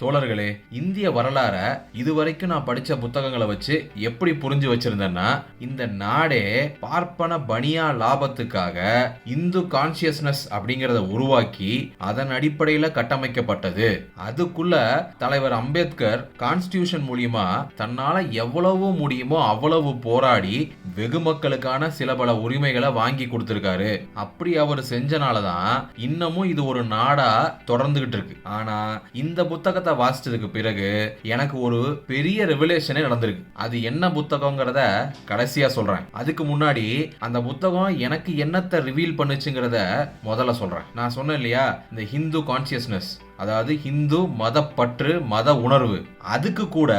தோழர்களே இந்திய வரலாற இதுவரைக்கும் நான் படிச்ச புத்தகங்களை வச்சு எப்படி புரிஞ்சு வச்சிருந்தேன்னா இந்த நாடே பார்ப்பன பனியா லாபத்துக்காக இந்து கான்சியஸ்னஸ் அப்படிங்கறத உருவாக்கி அதன் அடிப்படையில கட்டமைக்கப்பட்டது. அதுக்குள்ள தலைவர் அம்பேத்கர் கான்ஸ்டியூஷன் மூலியமா தன்னால எவ்வளவு முடியுமோ அவ்வளவு போராடி வெகு மக்களுக்கான சில பல உரிமைகளை வாங்கி கொடுத்திருக்காரு. அப்படி அவர் செஞ்சனால தான் இன்னமும் இது ஒரு நாடா தொடர்ந்துகிட்டு இருக்கு. ஆனா இந்த புத்தகத்தை வாசிச்சதுக்கு பிறகு எனக்கு ஒரு பெரிய ரெவலேஷனே நடந்திருக்கு. அது என்ன புத்தகங்கிறத கடைசியா சொல்றேன். அதுக்கு முன்னாடி அந்த புத்தகம் எனக்கு என்னத்தை ரிவீல் பண்ணுச்சுங்கிறத முதல்ல சொல்றேன். நான் சொன்னேன் இல்லையா? இந்த ஹிந்து கான்சியஸ்னஸ் அதாவது ஹிந்து மதப்பற்று மத உணர்வு. அதுக்கு கூட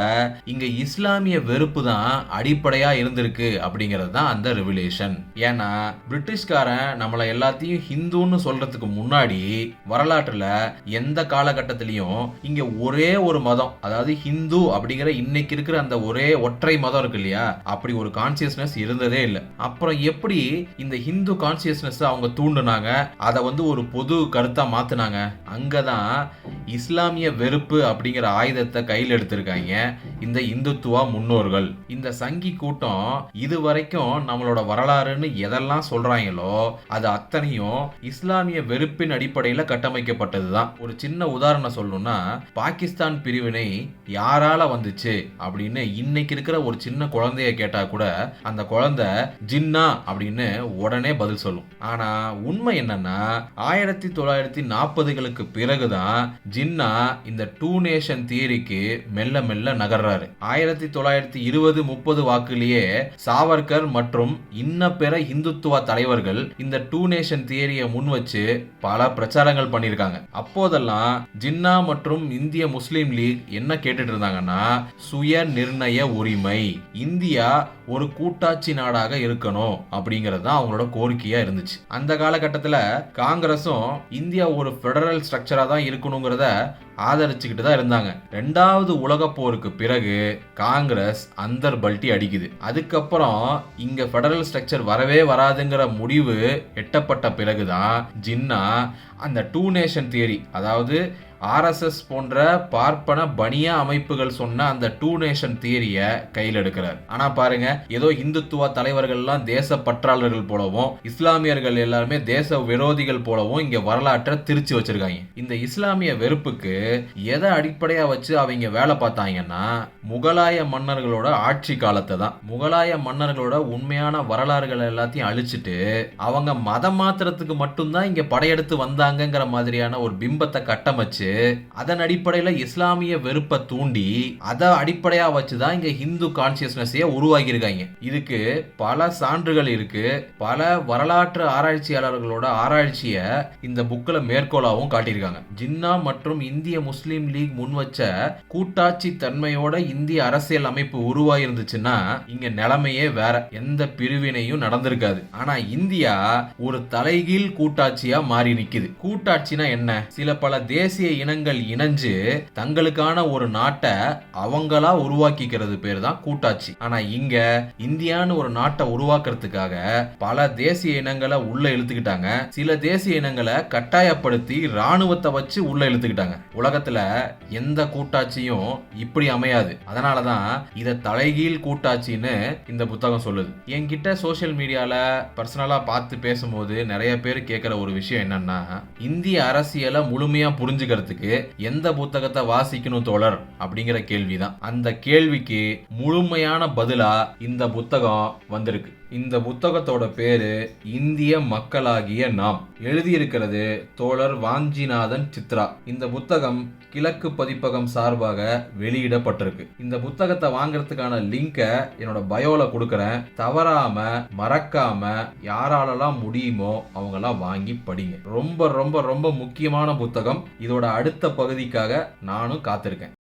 இங்க இஸ்லாமிய வெறுப்பு தான் அடிப்படையா இருந்திருக்கு அப்படிங்கிறது தான் அந்த ரெவலேஷன் ஏன்னா பிரிட்டிஷ்காரன் நம்மளை எல்லாத்தையும் ஹிந்துன்னு சொல்றதுக்கு முன்னாடி வரலாற்றுல எந்த காலகட்டத்திலையும் இங்க ஒரே ஒரு மதம் அதாவது ஹிந்து அப்படிங்கிற இன்னைக்கு இருக்கிற அந்த ஒரே ஒற்றை மதம் இருக்கு இல்லையா? அப்படி ஒரு கான்சியஸ்னஸ் இருந்ததே இல்லை. அப்புறம் எப்படி இந்த ஹிந்து கான்சியஸ்னஸ் அவங்க தூண்டுனாங்க? அதை வந்து ஒரு பொது கருத்தா மாத்தினாங்க? அங்கதான் இஸ்லாமிய வெறுப்பு அப்படிங்கிற ஆயுதத்தை கையில் எடுத்திருக்காங்க. இந்த இந்துத்துவா முன்னோர்கள். இந்த சங்கி கூட்டம் இது வரைக்கும் நம்மளோட வரலாறுன்னு எதெல்லாம் சொல்றாங்களோ அது அத்தனையும் இஸ்லாமிய வெறுப்பின் அடிப்படையில் கட்டமைக்கப்பட்டதுதான். ஒரு சின்ன உதாரணம் சொல்லணும்னா பாகிஸ்தான் பிரிவினை யாரால வந்துச்சு அப்படின்னு இன்னைக்கு இருக்கிற ஒரு சின்ன குழந்தைய கேட்டா கூட அந்த குழந்தை ஜின்னா அப்படின்னு உடனே பதில் சொல்லும். ஆனா உண்மை என்னன்னா ஆயிரத்தி தொள்ளாயிரத்தி நாற்பதுகளுக்கு பிறகுதான் ஜின்னா இந்த டூ நேஷன் தியரிக்கு மெல்ல மெல்ல நகர்றாரு ஆயிரத்தி தொள்ளாயிரத்தி இருபது முப்பது வாக்குலேயே சாவர்கர் மற்றும் இன்ன பிற இந்துத்துவ தலைவர்கள் இந்த டூ நேஷன் தியரியை முன் வச்சு பல பிரச்சாரங்கள் பண்ணியிருக்காங்க அப்போதெல்லாம் ஜின்னா மற்றும் இந்திய முஸ்லீம் லீக் என்ன கேட்டுட்டு இருந்தாங்கன்னா சுய நிர்ணய உரிமை. இந்தியா ஒரு கூட்டாட்சி நாடாக இருக்கணும் அப்படிங்கிறது தான் அவங்களோட கோரிக்கையா இருந்துச்சு. அந்த காலகட்டத்தில் காங்கிரஸும் இந்தியா ஒரு ஃபெடரல் ஸ்ட்ரக்சரா தான் இருக்கணுங்கிறத ஆதரிச்சுக்கிட்டு தான் இருந்தாங்க. ரெண்டாவது உலக போருக்கு பிறகு காங்கிரஸ் அந்தர் பல்ட்டி அடிக்குது. அதுக்கப்புறம் இங்க ஃபெடரல் ஸ்ட்ரக்சர் வரவே வராதுங்கிற முடிவு எட்டப்பட்ட பிறகுதான் ஜின்னா அந்த டூ நேஷன் தியரி அதாவது ஆர்எஸ்எஸ் போன்ற பார்ப்பன பனியா அமைப்புகள் சொன்ன அந்த டூ நேஷன் தியரிய கையில் எடுக்கிறார். ஆனா பாருங்க ஏதோ இந்துத்துவ தலைவர்கள்லாம் தேச பற்றாளர்கள் போலவும் இஸ்லாமியர்கள் எல்லாருமே தேச விரோதிகள் போலவும் இங்க வரலாற்றை திருச்சி வச்சிருக்காங்க. இந்த இஸ்லாமிய வெறுப்புக்கு எதை அடிப்படையா வச்சு அவங்க வேலை பார்த்தாங்கன்னா முகலாய மன்னர்களோட ஆட்சி காலத்தை தான். முகலாய மன்னர்களோட உண்மையான வரலாறுகள் எல்லாத்தையும் அழிச்சிட்டு அவங்க மதம் மாத்திரத்துக்கு மட்டும்தான் இங்க படையெடுத்து வந்தாங்கங்கிற மாதிரியான ஒரு பிம்பத்தை கட்டமைச்சு அதன் அடிப்படையில் இஸ்லாமிய வெறுப்பை தூண்டி அதை அடிப்படையா வச்சுதான் இங்க ஹிந்து கான்சியஸ்னஸையே உருவாக்கியிருக்காங்க. இதுக்கு பல சான்றுகள் இருக்கு. பல வரலாற்று ஆராய்ச்சியாளர்களோட ஆராய்ச்சியை இந்த புக்கில் மேற்கோளாகவும் காட்டியிருக்காங்க. ஜின்னா மற்றும் இந்திய முஸ்லீம் லீக் முன் வச்ச கூட்டாட்சி தன்மையோட இந்திய அரசியல் அமைப்பு உருவாயிருந்துச்சுன்னா இங்க நிலைமையே வேற. எந்த பிரிவினையும் நடந்திருக்காது. ஆனா இந்தியா ஒரு தலைகீழ் கூட்டாட்சியா மாறி நிக்குது. கூட்டாட்சினா என்ன? சில பல தேசிய இனங்கள் இணைஞ்சு தங்களுக்கான ஒரு நாட்டை அவங்களா உருவாக்கிக்கிறது பேர் தான் கூட்டாட்சி. ஆனா இங்க இந்தியான்னு ஒரு நாட்டை உருவாக்குறதுக்காக பல தேசிய இனங்களை உள்ள இழுத்துக்கிட்டாங்க. சில தேசிய இனங்களை கட்டாயப்படுத்தி ராணுவத்தை வச்சு உள்ள இழுத்துக்கிட்டாங்க. உலகத்துல எந்த கூட்டாட்சியும் இப்படி அமையாது. அதனாலதான் இத தலைகீழ் கூட்டாட்சின்னு இந்த புத்தகம் சொல்லுது. என்கிட்ட சோஷியல் மீடியால பர்சனலா பார்த்து பேசும்போது நிறைய பேர் கேட்கிற ஒரு விஷயம் என்னன்னா இந்திய அரசியலை முழுமையா புரிஞ்சுக்கிறதுக்கு எந்த புத்தகத்தை வாசிக்கணும் தோழர் அப்படிங்கிற கேள்விதான். அந்த கேள்விக்கு முழுமையான பதிலா இந்த புத்தகம் வந்திருக்கு. இந்த புத்தகத்தோட பேரு இந்திய மக்களாகிய நாம். எழுதியிருக்கிறது தோழர் வாஞ்சிநாதன் சித்ரா. இந்த புத்தகம் கிழக்கு பதிப்பகம் சார்பாக வெளியிடப்பட்டிருக்கு. இந்த புத்தகத்தை வாங்குறதுக்கான லிங்கை என்னோட பயோல கொடுக்குறேன். தவறாம மறக்காம யாராலலாம் முடியுமோ அவங்கெல்லாம் வாங்கி படிங்க. ரொம்ப ரொம்ப ரொம்ப முக்கியமான புத்தகம். இதோட அடுத்த பகுதிக்காக நானும் காத்திருக்கேன்.